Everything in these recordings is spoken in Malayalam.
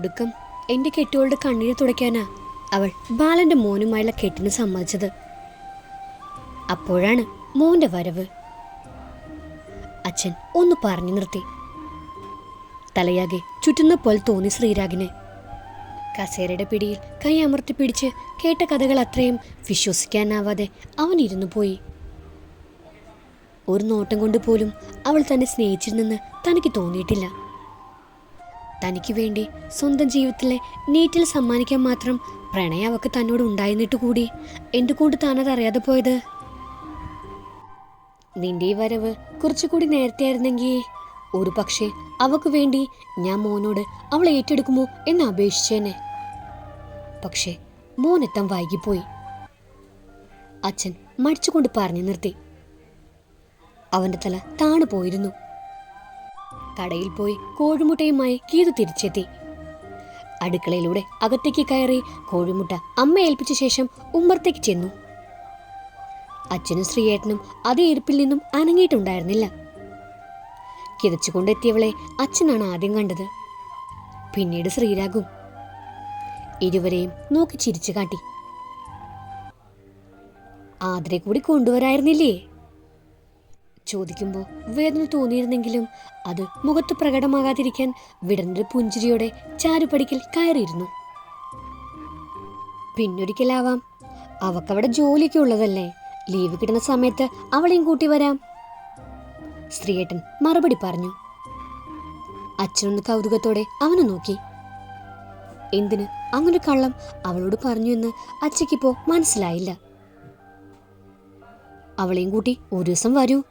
ഒടുക്കം എന്റെ കെട്ടുകളുടെ കണ്ണീര് തുടയ്ക്കാനാ അവൾ ബാലന്റെ മോനുമായുള്ള കെട്ടിന് സമ്മതിച്ചത്. അപ്പോഴാണ് മോന്റെ വരവ്. അച്ഛൻ ഒന്ന് പറഞ്ഞു നിർത്തി. തലയാകെ ചുറ്റുന്ന പോലെ തോന്നി ശ്രീരാഗിന്. കസേരയുടെ പിടിയിൽ കൈ അമർത്തി പിടിച്ച് കേട്ട കഥകൾ അത്രയും വിശ്വസിക്കാനാവാതെ അവൻ ഇരുന്നു പോയി. ഒരു നോട്ടം കൊണ്ട് പോലും അവൾ തന്നെ സ്നേഹിച്ചിരുന്നെന്ന് തനിക്ക് തോന്നിയിട്ടില്ല. തനിക്ക് വേണ്ടി സ്വന്തം ജീവിതത്തിലെ നീറ്റിൽ സമ്മാനിക്കാൻ മാത്രം പ്രണയം അവക്ക് തന്നോട് ഉണ്ടായിരുന്നിട്ട് കൂടി. എന്തുകൊണ്ട് താനത് അറിയാതെ പോയത്? നിന്റെ ഈ വരവ് കുറച്ചുകൂടി നേരത്തെ ആയിരുന്നെങ്കിൽ ഒരു പക്ഷേ അവക്ക് വേണ്ടി ഞാൻ മോനോട് അവൾ ഏറ്റെടുക്കുമോ എന്ന് അപേക്ഷിച്ചേനെ. പക്ഷേ മോനെത്താൻ വൈകിപ്പോയി. അച്ഛൻ മടിച്ചുകൊണ്ട് പറഞ്ഞു നിർത്തി. അവന്റെ തല താണു പോയിരുന്നു കടയിൽ പോയി കോഴിമുട്ടയുമായി ഗീതു തിരിച്ചെത്തി. അടുക്കളയിലൂടെ അകത്തേക്ക് കയറി കോഴിമുട്ട അമ്മ ഏൽപ്പിച്ച ശേഷം ഉമ്മർത്തേക്ക് ചെന്നു. അച്ഛനും ശ്രീയേട്ടനും അതേ ഇരിപ്പിൽ നിന്നും അനങ്ങിയിട്ടുണ്ടായിരുന്നില്ല. കിതച്ചുകൊണ്ടെത്തിയവളെ അച്ഛനാണ് ആദ്യം കണ്ടത്. പിന്നീട് ശ്രീരാഗും ഇരുവരെയും നോക്കി ചിരിച്ചു കാട്ടി. ആദരെ കൂടി കൊണ്ടുവരായിരുന്നില്ലേ? ചോദിക്കുമ്പോൾ വേദന തോന്നിയിരുന്നെങ്കിലും അത് മുഖത്ത് പ്രകടമാകാതിരിക്കാൻ വിടർന്നൊരു പുഞ്ചിരിയോടെ ചാരുപടിക്കൽ കയറിയിരുന്നു. പിന്നൊരിക്കലാവാം. അവക്കവിടെ ജോലിയൊക്കെ ഉള്ളതല്ലേ? ലീവ് കിട്ടുന്ന സമയത്ത് അവളെയും കൂട്ടി വരാം. സ്ത്രീയേട്ടൻ മറുപടി പറഞ്ഞു. അച്ഛനൊന്ന് കൗതുകത്തോടെ അവനെ നോക്കി. എന്തിന്? അങ്ങനെ കള്ളം അവളോട് പറഞ്ഞു എന്ന് അച്ഛക്കിപ്പോ മനസ്സിലായില്ല. അവളെയും കൂട്ടി ഒരു ദിവസം വരൂ.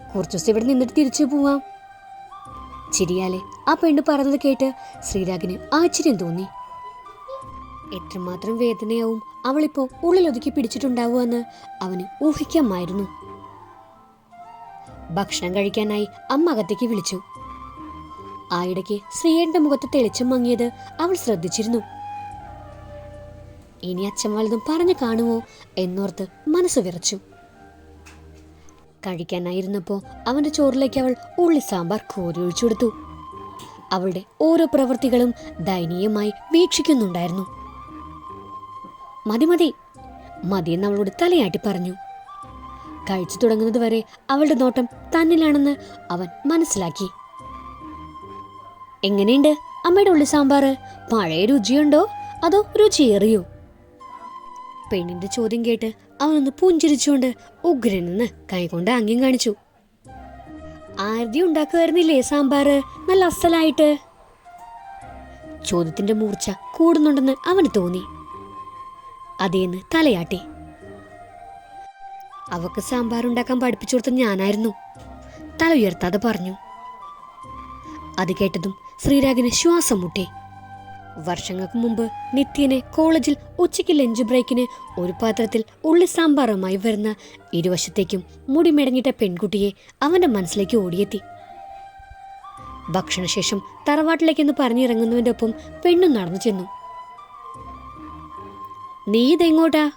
കുറച്ചു ദിവസം ഇവിടെ നിന്നിട്ട് തിരിച്ചു പോവാം. ചിരിയാലെ ആ പെണ്ണ് പറഞ്ഞത് കേട്ട് ശ്രീരാഗിന് ആശ്ചര്യം തോന്നി. എത്രമാത്രം വേദനയാവും അവളിപ്പോ ഉള്ളിലൊതുക്കി പിടിച്ചിട്ടുണ്ടാവുമെന്ന് അവന് ഊഹിക്കാമായിരുന്നു. ഭക്ഷണം കഴിക്കാനായി അമ്മ അകത്തേക്ക് വിളിച്ചു. ആയിടയ്ക്ക് ശ്രീയേന്റെ മുഖത്ത് തെളിച്ചം മങ്ങിയത് അവൾ ശ്രദ്ധിച്ചിരുന്നു. ഇനി അച്ഛൻ വലുതും പറഞ്ഞു കാണുമോ? എന്നോർത്ത് മനസ്സ് വിറച്ചു. കഴിക്കാനായിരുന്നപ്പോൾ അവന്റെ ചോറിലേക്ക് അവൾ ഉള്ളി സാമ്പാർ കോരി ഒഴിച്ചു കൊടുത്തു. അവളുടെ ഓരോ പ്രവൃത്തികളും ദയനീയമായി വീക്ഷിക്കുന്നുണ്ടായിരുന്നു. മതി മതി മതിയെന്ന് അവളോട് തലയാട്ടി പറഞ്ഞു. കഴിച്ചു തുടങ്ങുന്നത് വരെ അവളുടെ നോട്ടം തന്നിലാണെന്ന് അവൻ മനസ്സിലാക്കി. എങ്ങനെയുണ്ട്? അമ്മയുടെ ഉള്ളി സാമ്പാർ പഴയ രുചിയുണ്ടോ? അതോ രുചിയേറിയോ? പെണ്ണിന്റെ ചോദ്യം കേട്ട് അവനൊന്ന് പുഞ്ചിരിച്ചുകൊണ്ട് ഉഗ്രൻ നിന്ന് കൈകൊണ്ട് ആംഗ്യം കാണിച്ചു. ആരതി ഉണ്ടാക്കുമായിരുന്നില്ലേ സാമ്പാറ്? നല്ല അസലായിട്ട്. ചോദ്യത്തിന്റെ മൂർച്ച കൂടുന്നുണ്ടെന്ന് അവന് തോന്നി. അതേന്ന് തലയാട്ടി. അവക്ക് സാമ്പാർ ഉണ്ടാക്കാൻ പഠിപ്പിച്ചു കൊടുത്ത ഞാനായിരുന്നു. തല ഉയർത്താതെ പറഞ്ഞു. അത് കേട്ടതും ശ്രീരാഗിന് ശ്വാസം മുട്ടി. വർഷങ്ങൾക്ക് മുമ്പ് നിത്യനെ കോളേജിൽ ഉച്ചയ്ക്ക് ലഞ്ച് ബ്രേക്കിന് ഒരു പാത്രത്തിൽ ഉള്ളി സാമ്പാറുമായി വരുന്ന ഇരുവശത്തേക്കും മുടി മെടഞ്ഞിട്ട പെൺകുട്ടിയെ അവന്റെ മനസ്സിലേക്ക് ഓടിയെത്തി. ഭക്ഷണശേഷം തറവാട്ടിലേക്കെന്ന് പറഞ്ഞിറങ്ങുന്നവന്റെ ഒപ്പം പെണ്ണും നടന്നു ചെന്നു. നീ ഇതെങ്ങോട്ടാ?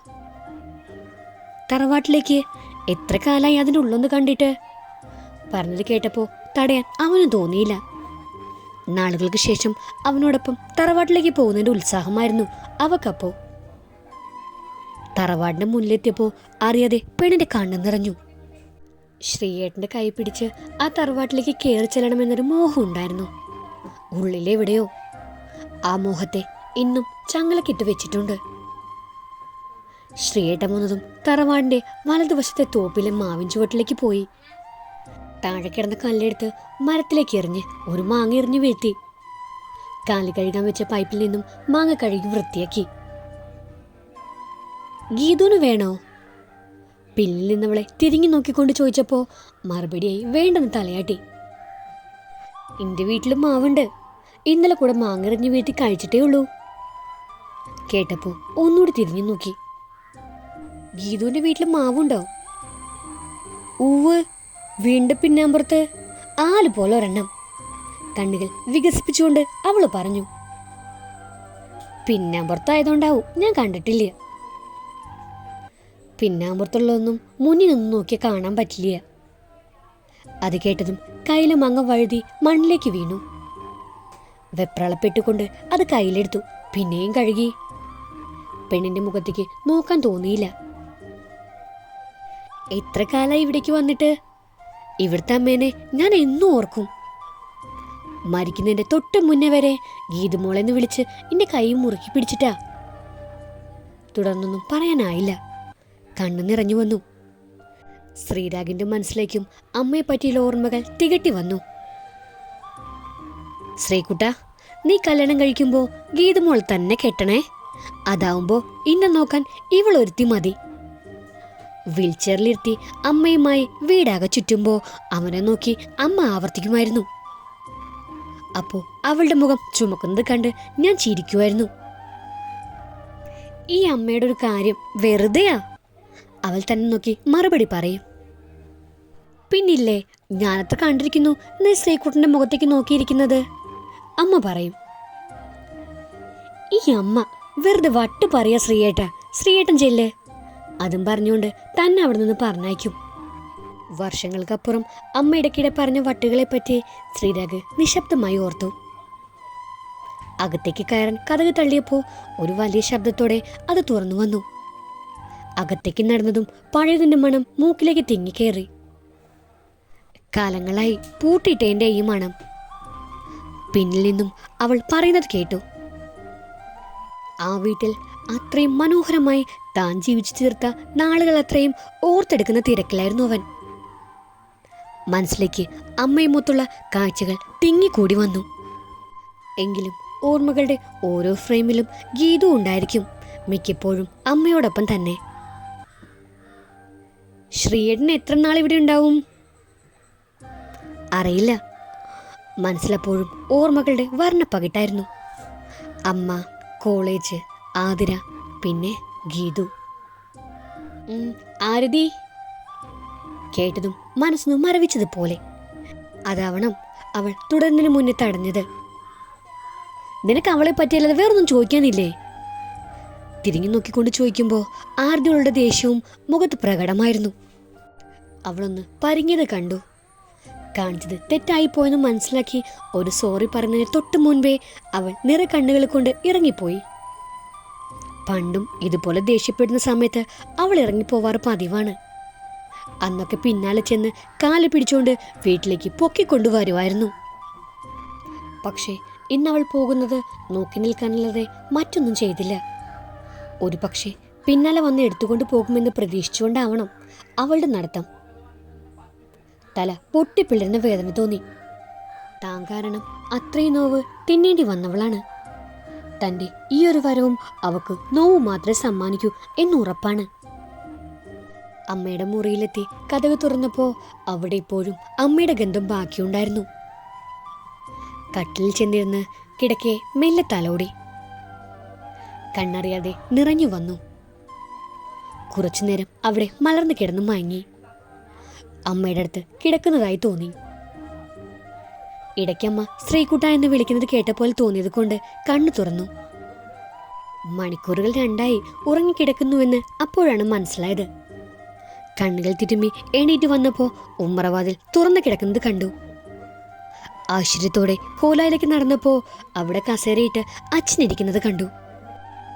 തറവാട്ടിലേക്ക്. എത്ര കാലായി അതിന്റെ ഉള്ളൊന്ന് കണ്ടിട്ട്? പറഞ്ഞത് കേട്ടപ്പോൾ തടയാൻ അവന് തോന്നിയില്ല. നാളുകൾക്ക് ശേഷം അവനോടൊപ്പം തറവാട്ടിലേക്ക് പോകുന്നതിന്റെ ഉത്സാഹമായിരുന്നു അവക്കപ്പോ. തറവാടിന്റെ മുന്നിലെത്തിയപ്പോ അറിയാതെ പെണ്ണിന്റെ കണ്ണു നിറഞ്ഞു. ശ്രീയേട്ടന്റെ കൈ പിടിച്ച് ആ തറവാട്ടിലേക്ക് കയറി ചെല്ലണമെന്നൊരു മോഹം ഉണ്ടായിരുന്നു. ഉള്ളിലെവിടെയോ ആ മോഹത്തെ ഇന്നും ചങ്ങലക്കിട്ട് വെച്ചിട്ടുണ്ട്. ശ്രീയേട്ടൻ വന്നതും തറവാടിന്റെ വലതുവശത്തെ തോപ്പിലെ മാവിൻ ചുവട്ടിലേക്ക് പോയി. താഴെ കിടന്ന കല്ലെടുത്ത് മരത്തിലേക്ക് എറിഞ്ഞ് ഒരു മാങ്ങ എറിഞ്ഞു വീഴ്ത്തി. കാൽ കഴുകാൻ വെച്ച പൈപ്പിൽ നിന്നും മാങ്ങ കഴുകി വൃത്തിയാക്കി. ഗീതുവിന് വേണോ? പിന്നിൽ നിന്നവളെ തിരിഞ്ഞു നോക്കിക്കൊണ്ട് ചോദിച്ചപ്പോ മറുപടിയായി വേണ്ടെന്ന് തലയാട്ടി. എന്റെ വീട്ടിലും മാവുണ്ട്. ഇന്നലെ കൂടെ മാങ്ങ വീട്ടിൽ കഴിച്ചിട്ടേ ഉള്ളൂ. കേട്ടപ്പോ ഒന്നുകൂടി തിരിഞ്ഞു നോക്കി. ഗീതുവിന്റെ വീട്ടിൽ മാവുണ്ടോ? ഉവ് വീണ്ടും പിന്നാമ്പുറത്ത് ആൽ പോലെ ഒരെണ്ണം. കണ്ണുകൾ വികസിപ്പിച്ചുകൊണ്ട് അവൾ പറഞ്ഞു പിന്നാമ്പുറത്തായതുകൊണ്ടാവും ഞാൻ കണ്ടിട്ടില്ല. പിന്നാമ്പുറത്തുള്ളതൊന്നും മുന്നിൽ നിന്ന് നോക്കി കാണാൻ പറ്റില്ല. അത് കേട്ടതും കയ്യിലെ മങ്ങ വഴുതി മണ്ണിലേക്ക് വീണു. വെപ്രാളപ്പെട്ടുകൊണ്ട് അത് കയ്യിലെടുത്തു പിന്നെയും കഴുകി. പെണ്ണിന്റെ മുഖത്തേക്ക് നോക്കാൻ തോന്നിയില്ല. എത്ര കാലായി ഇവിടേക്ക് വന്നിട്ട്? ഇവിടുത്തെ അമ്മേനെ ഞാൻ എന്നും ഓർക്കും. മരിക്കുന്നതിന്റെ തൊട്ട് മുന്നേ വരെ ഗീതുമോളെന്ന് വിളിച്ച് എന്റെ കൈ മുറുക്കി പിടിച്ചിട്ടാ. തുടർന്നൊന്നും പറയാനായില്ല. കണ്ണു നിറഞ്ഞു വന്നു. ശ്രീരാഗിന്റെ മനസ്സിലേക്കും അമ്മയെ പറ്റിയുള്ള ഓർമ്മകൾ തികട്ടി വന്നു. ശ്രീകുട്ട നീ കല്യാണം കഴിക്കുമ്പോൾ ഗീതുമോൾ തന്നെ കെട്ടണേ. അതാവുമ്പോ ഇന്നെ നോക്കാൻ ഇവൾ ഒരുത്തി മതി. വീൽചെയറിലിരുത്തി അമ്മയുമായി വീടാകെ ചുറ്റുമ്പോൾ അവനെ നോക്കി അമ്മ ആവർത്തിക്കുമായിരുന്നു. അപ്പോൾ അവളുടെ മുഖം ചുമക്കുന്നത് കണ്ട് ഞാൻ ചിരിക്കുമായിരുന്നു ഈ അമ്മയുടെ ഒരു കാര്യം വെറുതെയാ? അവൾ തന്നെ നോക്കി മറുപടി പറയും. പിന്നില്ലേ ഞാനത്ര കണ്ടിരിക്കുന്നു നീ ശ്രീകുട്ടന്റെ മുഖത്തേക്ക് നോക്കിയിരിക്കുന്നത്? അമ്മ പറയും. ഈ അമ്മ വെറുതെ വട്ട് പറയാ ശ്രീയേട്ട. ശ്രീയേട്ടൻ ചെല്ല്. അതും പറഞ്ഞുകൊണ്ട് തന്നെ അവിടെ നിന്ന് പറഞ്ഞയക്കും. വർഷങ്ങൾക്കപ്പുറം അമ്മ ഇടയ്ക്കിടെ പറഞ്ഞ വട്ടുകളെ പറ്റി ശ്രീരാഗ് നിശബ്ദമായി ഓർത്തു. അകത്തേക്ക് കയറാൻ കഥക് തള്ളിയപ്പോൾ ഒരു വലിയ ശബ്ദത്തോടെ അത് തുറന്നു വന്നു. അകത്തേക്ക് നടന്നതും പഴയതിന്റെ മണം മൂക്കിലേക്ക് തിങ്ങിക്കേറി. കാലങ്ങളായി പൂട്ടിയിട്ടേന്റെ ഈ മണം. പിന്നിൽ നിന്നും അവൾ പറയുന്നത് കേട്ടു. ആ വീട്ടിൽ അത്രയും മനോഹരമായി താൻ ജീവിച്ചു തീർത്ത നാളുകൾ അത്രയും ഓർത്തെടുക്കുന്ന തിരക്കിലായിരുന്നു അവൻ. മനസ്സിലേക്ക് അമ്മയുമൊത്തുള്ള കാഴ്ചകൾ തിങ്ങിക്കൂടി വന്നു. എങ്കിലും ഓർമ്മകളുടെ ഓരോ ഫ്രെയിമിലും ഗീതു ഉണ്ടായിരിക്കും മിക്കപ്പോഴും അമ്മയോടൊപ്പം തന്നെ. ശ്രീയേടൻ എത്ര നാൾ ഇവിടെ ഉണ്ടാവും? അറിയില്ല. മനസ്സിലപ്പോഴും ഓർമ്മകളുടെ വർണപ്പകിട്ടായിരുന്നു. അമ്മ കോളേജ് ആതിര പിന്നെ ഗീതു. ആരതി? കേട്ടതും മനസ്സൊന്ന് മരവിച്ചതുപോലെ. അതാവണം അവൾ തുടർന്നതിന് മുന്നേ തടഞ്ഞത്. നിനക്ക് അവളെ പറ്റിയല്ലാതെ വേറൊന്നും ചോദിക്കാനില്ലേ? തിരിഞ്ഞു നോക്കിക്കൊണ്ട് ചോദിക്കുമ്പോൾ ആർദ്യവളുടെ ദേഷ്യവും മുഖത്ത് പ്രകടമായിരുന്നു. അവളൊന്ന് പരിങ്ങിയത് കണ്ടു. കാണിച്ചത് തെറ്റായിപ്പോയെന്ന് മനസ്സിലാക്കി ഒരു സോറി പറഞ്ഞതിന് തൊട്ട് മുൻപേ അവൾ നിറ കണ്ണുകൾ കൊണ്ട് ഇറങ്ങിപ്പോയി. പണ്ടും ഇതുപോലെ ദേഷ്യപ്പെടുന്ന സമയത്ത് അവൾ ഇറങ്ങിപ്പോവാറ് പതിവാണ്. അന്നൊക്കെ പിന്നാലെ ചെന്ന് കാൽ പിടിച്ചുകൊണ്ട് വീട്ടിലേക്ക് പൊക്കിക്കൊണ്ടുവരുമായിരുന്നു പക്ഷേ ഇന്നവൾ പോകുന്നത് നോക്കി നിൽക്കാനല്ലാതെ മറ്റൊന്നും ചെയ്തില്ല. ഒരു പക്ഷേ പിന്നാലെ വന്ന് എടുത്തുകൊണ്ട് പോകുമെന്ന് പ്രതീക്ഷിച്ചുകൊണ്ടാവണം അവളുടെ നടത്തം. തല പൊട്ടിപ്പിളരുന്ന വേദന തോന്നി. താങ്കാരണം കാരണം അത്രയും നോവ് തിന്നേണ്ടി വന്നവളാണ്. തന്റെ ഒരു വരവും അവക്ക് നോവ് മാത്രം സമ്മാനിക്കൂ എന്നുറപ്പാണ് അമ്മയുടെ മുറിയിലെത്തി കഥകൾ തുറന്നപ്പോ അവിടെ ഇപ്പോഴും അമ്മയുടെ ഗന്ധം ബാക്കിയുണ്ടായിരുന്നു. കട്ടിലിൽ ചെന്നിരുന്ന് കിടക്കെ മെല്ലെ തലോടി. കണ്ണറിയാതെ നിറഞ്ഞു വന്നു. കുറച്ചുനേരം അവിടെ മലർന്നു കിടന്നു മയങ്ങി. അമ്മയുടെ അടുത്ത് കിടക്കുന്നതായി തോന്നി. ഇടയ്ക്കമ്മ ശ്രീകുട്ട എന്ന് വിളിക്കുന്നത് കേട്ടപ്പോൾ തോന്നിയത് കൊണ്ട് കണ്ണു തുറന്നു. മണിക്കൂറുകൾ രണ്ടായി ഉറങ്ങിക്കിടക്കുന്നുവെന്ന് അപ്പോഴാണ് മനസ്സിലായത്. കണ്ണുകൾ തിരുമ്മി എണീറ്റ് വന്നപ്പോ ഉമ്മറവാതിൽ തുറന്നു കിടക്കുന്നത് കണ്ടു. ആശ്ചര്യത്തോടെ ഹോലായിലേക്ക് നടന്നപ്പോ അവിടെ കസേരയിട്ട് അച്ഛനിരിക്കുന്നത് കണ്ടു.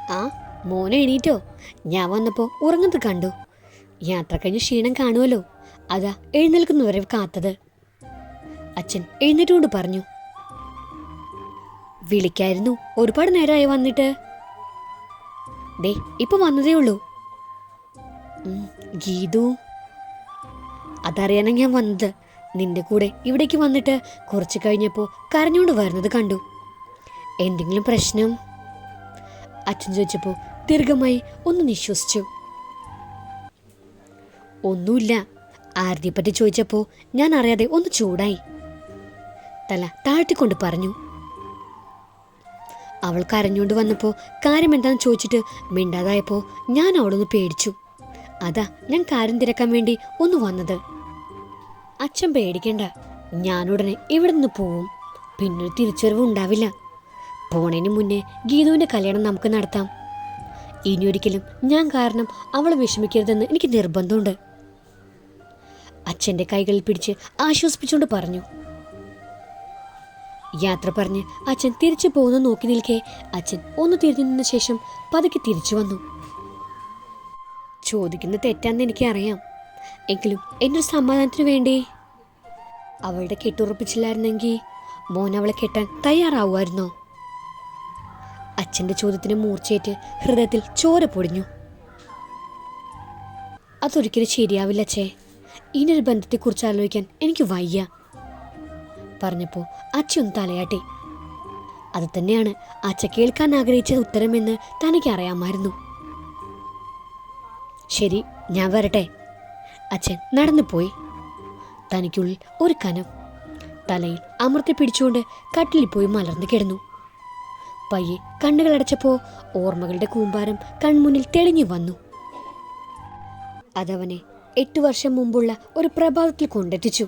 ആ മോനെ എണീറ്റോ? ഞാൻ വന്നപ്പോ ഉറങ്ങുന്നത് കണ്ടു. യാത്ര കഴിഞ്ഞ് ക്ഷീണം കാണുമല്ലോ അതാ എഴുന്നേൽക്കുന്നവരെ കാത്തത്. അച്ഛൻ എഴുന്നേറ്റുകൊണ്ട് പറഞ്ഞു. വിളിക്കായിരുന്നു. ഒരുപാട് നേരമായി വന്നിട്ട്. ദേ ഇപ്പൊ വന്നതേ ഉള്ളൂ. ഗീതു. അതറിയാനാ ഞാൻ വന്നത്. നിന്റെ കൂടെ ഇവിടേക്ക് വന്നിട്ട് കുറച്ച് കഴിഞ്ഞപ്പോൾ കരഞ്ഞുകൊണ്ട് വരുന്നത് കണ്ടു. എന്തെങ്കിലും പ്രശ്നം? അച്ഛൻ ചോദിച്ചപ്പോൾ ദീർഘമായി ഒന്ന് നിശ്വസിച്ചു. ഒന്നുമില്ല. ആരതിയെപ്പറ്റി ചോദിച്ചപ്പോൾ ഞാൻ അറിയാതെ ഒന്ന് ചൂടായി. തല താഴ്ത്തിക്കൊണ്ട് പറഞ്ഞു. അവൾ കരഞ്ഞുകൊണ്ട് വന്നപ്പോൾ കാര്യം എന്താണെന്ന് ചോദിച്ചിട്ട് മിണ്ടാതായപ്പോൾ ഞാൻ അവളൊന്ന് പേടിച്ചു. അതാ ഞാൻ കാര്യം തിരക്കാൻ വേണ്ടി ഒന്ന് വന്നത്. അച്ഛൻ പേടിക്കണ്ട. ഞാനുടനെ ഇവിടെ നിന്ന് പോവും. പിന്നൊരു തിരിച്ചുവരവ് ഉണ്ടാവില്ല. പോണേന് മുന്നേ ഗീതുവിന്റെ കല്യാണം നമുക്ക് നടത്താം. ഇനിയൊരിക്കലും ഞാൻ കാരണം അവൾ വിഷമിക്കരുതെന്ന് എനിക്ക് നിർബന്ധമുണ്ട്. അച്ഛന്റെ കൈകളിൽ പിടിച്ച് ആശ്വസിപ്പിച്ചുകൊണ്ട് പറഞ്ഞു. യാത്ര പറഞ്ഞ് അച്ഛൻ തിരിച്ചു പോകുന്ന നോക്കി നിൽക്കെ അച്ഛൻ ഒന്ന് തിരിഞ്ഞു നിന്ന ശേഷം പതുക്കെ തിരിച്ചു വന്നു. ചോദിക്കുന്ന തെറ്റാന്ന് എനിക്കറിയാം. എങ്കിലും എന്റെ സമാധാനത്തിന് വേണ്ടി. അവളുടെ കെട്ടുറപ്പിച്ചില്ലായിരുന്നെങ്കിൽ മോൻ അവളെ കെട്ടാൻ തയ്യാറാവുമായിരുന്നോ? അച്ഛന്റെ ചോദ്യത്തിന് മൂർച്ചയേറ്റ് ഹൃദയത്തിൽ ചോര പൊടിഞ്ഞു. അതൊരിക്കലും ശരിയാവില്ല അച്ഛേ. ഇനിയൊരു ബന്ധത്തെക്കുറിച്ച് ആലോചിക്കാൻ എനിക്ക് വയ്യ. പറഞ്ഞപ്പോൾ അച്ഛൻ തലയാട്ടി. അത് തന്നെയാണ് അച്ഛ കേൾക്കാൻ ആഗ്രഹിച്ച ഉത്തരമെന്ന് തനിക്ക് അറിയാമായിരുന്നു. ശരി ഞാൻ വരട്ടെ. അച്ഛൻ നടന്നു പോയി. തനിക്കുള്ളിൽ ഒരു കനം തലയിൽ അമർത്തി പിടിച്ചുകൊണ്ട് കട്ടിലിൽ പോയി മലർന്നു കിടന്നു. പയ്യെ കണ്ണുകളടച്ചപ്പോൾ ഓർമ്മകളുടെ കൂമ്പാരം കൺമുന്നിൽ തെളിഞ്ഞു വന്നു. അതവനെ എട്ടു വർഷം മുമ്പുള്ള ഒരു പ്രഭാതത്തിൽ കൊണ്ടെത്തിച്ചു.